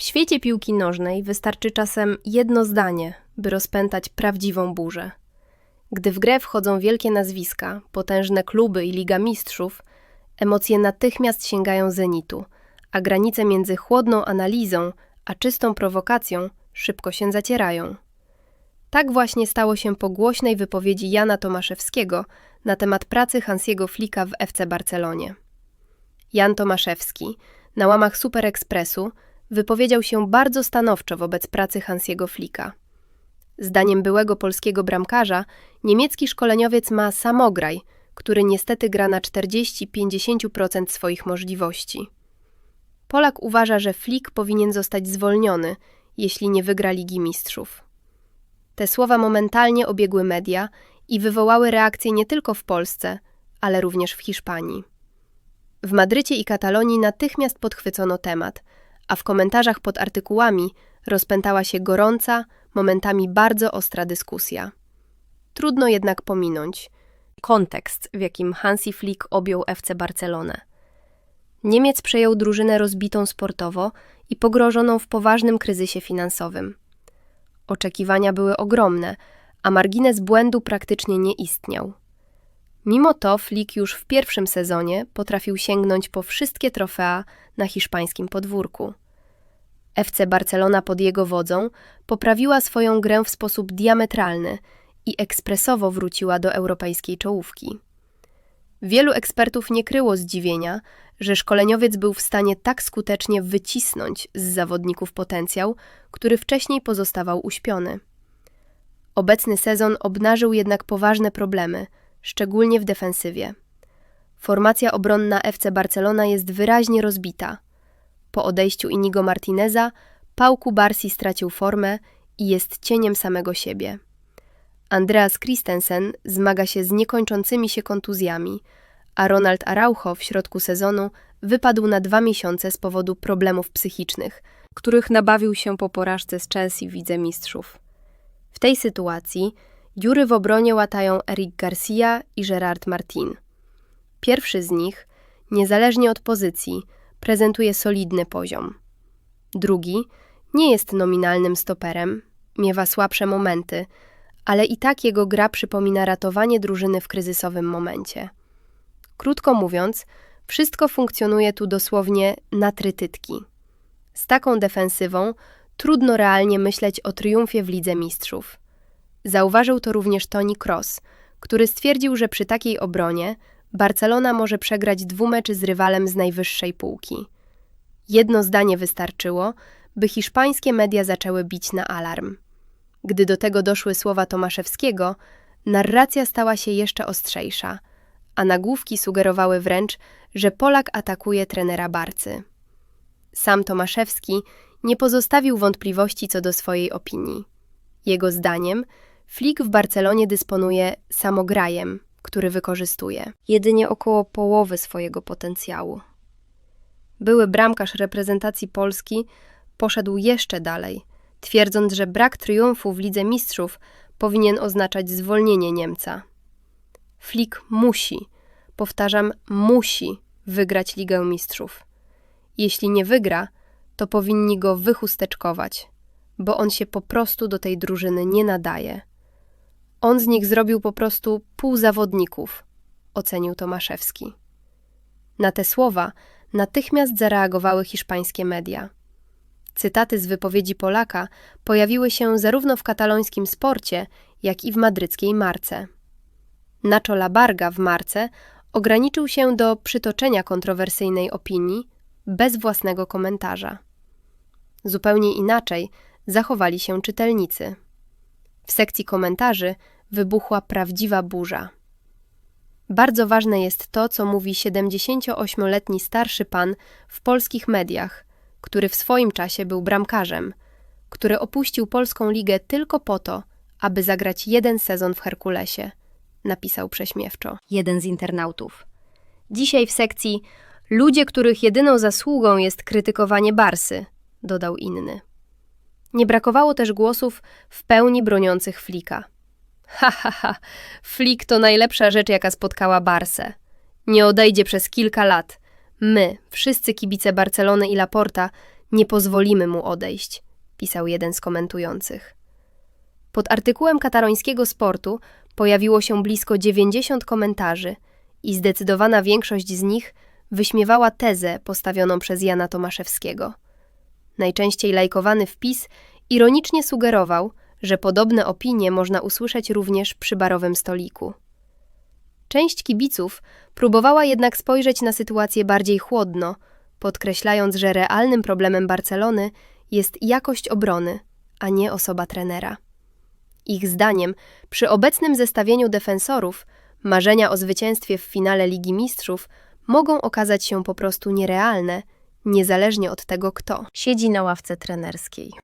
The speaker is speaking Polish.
W świecie piłki nożnej wystarczy czasem jedno zdanie, by rozpętać prawdziwą burzę. Gdy w grę wchodzą wielkie nazwiska, potężne kluby i Liga Mistrzów, emocje natychmiast sięgają zenitu, a granice między chłodną analizą a czystą prowokacją szybko się zacierają. Tak właśnie stało się po głośnej wypowiedzi Jana Tomaszewskiego na temat pracy Hansiego Flika w FC Barcelonie. Jan Tomaszewski na łamach Super Expressu wypowiedział się bardzo stanowczo wobec pracy Hansiego Flika. Zdaniem byłego polskiego bramkarza, niemiecki szkoleniowiec ma samograj, który niestety gra na 40-50% swoich możliwości. Polak uważa, że Flick powinien zostać zwolniony, jeśli nie wygra Ligi Mistrzów. Te słowa momentalnie obiegły media i wywołały reakcje nie tylko w Polsce, ale również w Hiszpanii. W Madrycie i Katalonii natychmiast podchwycono temat, a w komentarzach pod artykułami rozpętała się gorąca, momentami bardzo ostra dyskusja. Trudno jednak pominąć kontekst, w jakim Hansi Flick objął FC Barcelonę. Niemiec przejął drużynę rozbitą sportowo i pogrożoną w poważnym kryzysie finansowym. Oczekiwania były ogromne, a margines błędu praktycznie nie istniał. Mimo to Flick już w pierwszym sezonie potrafił sięgnąć po wszystkie trofea na hiszpańskim podwórku. FC Barcelona pod jego wodzą poprawiła swoją grę w sposób diametralny i ekspresowo wróciła do europejskiej czołówki. Wielu ekspertów nie kryło zdziwienia, że szkoleniowiec był w stanie tak skutecznie wycisnąć z zawodników potencjał, który wcześniej pozostawał uśpiony. Obecny sezon obnażył jednak poważne problemy, szczególnie w defensywie. Formacja obronna FC Barcelona jest wyraźnie rozbita. Po odejściu Inigo Martineza, Pałku Barsi stracił formę i jest cieniem samego siebie. Andreas Christensen zmaga się z niekończącymi się kontuzjami, a Ronald Araujo w środku sezonu wypadł na dwa miesiące z powodu problemów psychicznych, których nabawił się po porażce z Chelsea w Widze Mistrzów. W tej sytuacji dziury w obronie łatają Eric Garcia i Gerard Martin. Pierwszy z nich, niezależnie od pozycji, prezentuje solidny poziom. Drugi nie jest nominalnym stoperem, miewa słabsze momenty, ale i tak jego gra przypomina ratowanie drużyny w kryzysowym momencie. Krótko mówiąc, wszystko funkcjonuje tu dosłownie na trytytki. Z taką defensywą trudno realnie myśleć o triumfie w Lidze Mistrzów. Zauważył to również Toni Kroos, który stwierdził, że przy takiej obronie Barcelona może przegrać dwumeczy z rywalem z najwyższej półki. Jedno zdanie wystarczyło, by hiszpańskie media zaczęły bić na alarm. Gdy do tego doszły słowa Tomaszewskiego, narracja stała się jeszcze ostrzejsza, a nagłówki sugerowały wręcz, że Polak atakuje trenera Barcy. Sam Tomaszewski nie pozostawił wątpliwości co do swojej opinii. Jego zdaniem Flick w Barcelonie dysponuje samograjem, który wykorzystuje jedynie około połowy swojego potencjału. Były bramkarz reprezentacji Polski poszedł jeszcze dalej, twierdząc, że brak triumfu w Lidze Mistrzów powinien oznaczać zwolnienie Niemca. Flick musi, powtarzam, musi wygrać Ligę Mistrzów. Jeśli nie wygra, to powinni go wychusteczkować, bo on się po prostu do tej drużyny nie nadaje. On z nich zrobił po prostu pół zawodników, ocenił Tomaszewski. Na te słowa natychmiast zareagowały hiszpańskie media. Cytaty z wypowiedzi Polaka pojawiły się zarówno w katalońskim sporcie, jak i w madryckiej marce. Nacho Labarga w marce ograniczył się do przytoczenia kontrowersyjnej opinii bez własnego komentarza. Zupełnie inaczej zachowali się czytelnicy. W sekcji komentarzy wybuchła prawdziwa burza. Bardzo ważne jest to, co mówi 78-letni starszy pan w polskich mediach, który w swoim czasie był bramkarzem, który opuścił polską ligę tylko po to, aby zagrać jeden sezon w Herkulesie, napisał prześmiewczo jeden z internautów. Dzisiaj w sekcji ludzie, których jedyną zasługą jest krytykowanie Barsy, dodał inny. Nie brakowało też głosów w pełni broniących Flika. Ha, ha, ha, Flik to najlepsza rzecz, jaka spotkała Barsę. Nie odejdzie przez kilka lat. My, wszyscy kibice Barcelony i Laporta, Nie pozwolimy mu odejść, pisał jeden z komentujących. Pod artykułem katarońskiego sportu pojawiło się blisko 90 komentarzy i zdecydowana większość z nich wyśmiewała tezę postawioną przez Jana Tomaszewskiego. Najczęściej lajkowany wpis ironicznie sugerował, że podobne opinie można usłyszeć również przy barowym stoliku. Część kibiców próbowała jednak spojrzeć na sytuację bardziej chłodno, podkreślając, że realnym problemem Barcelony jest jakość obrony, a nie osoba trenera. Ich zdaniem, przy obecnym zestawieniu defensorów, marzenia o zwycięstwie w finale Ligi Mistrzów mogą okazać się po prostu nierealne, niezależnie od tego kto. Siedzi na ławce trenerskiej.